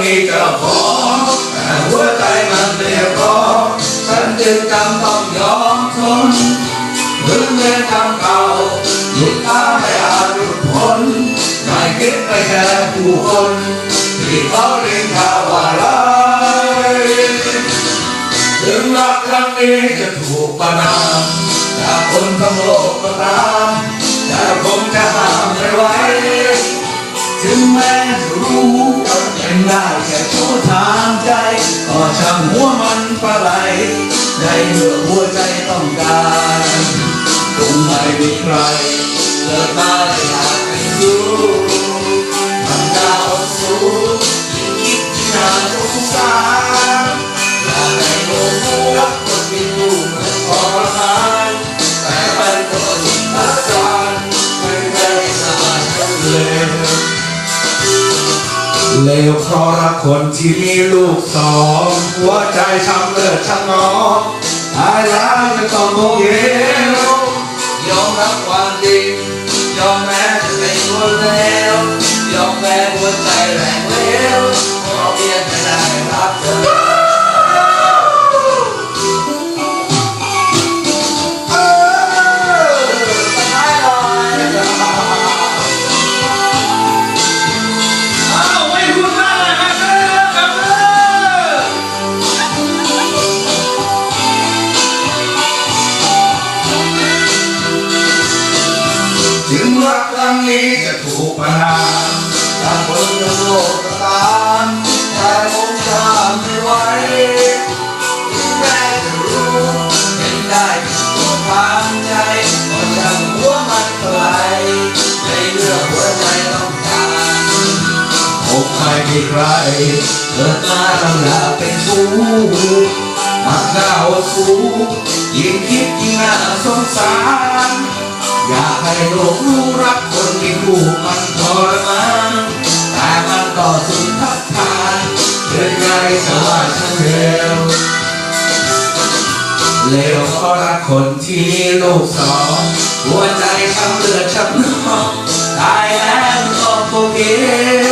มีเจ้าของแต่หัวใจมันเรียกร้องฉันจึงจำต้องยอมทนถึงเวรกรรมเก่าหยุดตาไม่อาจหยุดพ้นไม่คิดไปแค่ผู้คนที่เขาเรียกข่าวว่าร้ายถึงรักครั้งนี้จะถูกประนามจากคนทั้งโลกก็ตามแต่คงจะห้ามไม่ไห ได้แค่ชู้ทางใจก็ช่างหัวมันปลาไหลในเมื่อหัวใจต้องการคงไม่มีใครเลิกได้อยากให้รู้ เลวเพราะรักคนที่มีลูกสองหัวใจช้ำเลือดช้ำนองตายแล้วจะต้องโมเยยอมรับความจริงยอมแม้จะเป็นคนเลวยอมแม้หัวใจแหลว รั้งนี้จะถูกประนามจากคนทั้งโลกก็ตามแต่ผมทำไม่ไหวแม้จะรู้เห็นได้ทั่วทางใจก็ช่างหัวมันเท่าไหรในเรื่องหัวใจต้องการคงไม่มีใครเกิดมาลำลาเป็นชู้มักหน้าอดสูยิ่งคิดยิ่งน่าสงสาร อยากให้โลกรู้รักคนที่คู่มันทรมานแต่มันก็สุดทับทานเรื่องไงจะว่าฉันเร็วเลวเพราะรักคนที่มีลูกสองหัวใจช้ำเลือดช้ำนองตายแล้วก็โกเกล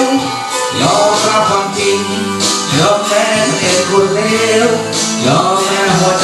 ยอมรับความจริงยอมแม้เป็นคนเลวยอมแม้หัวใจ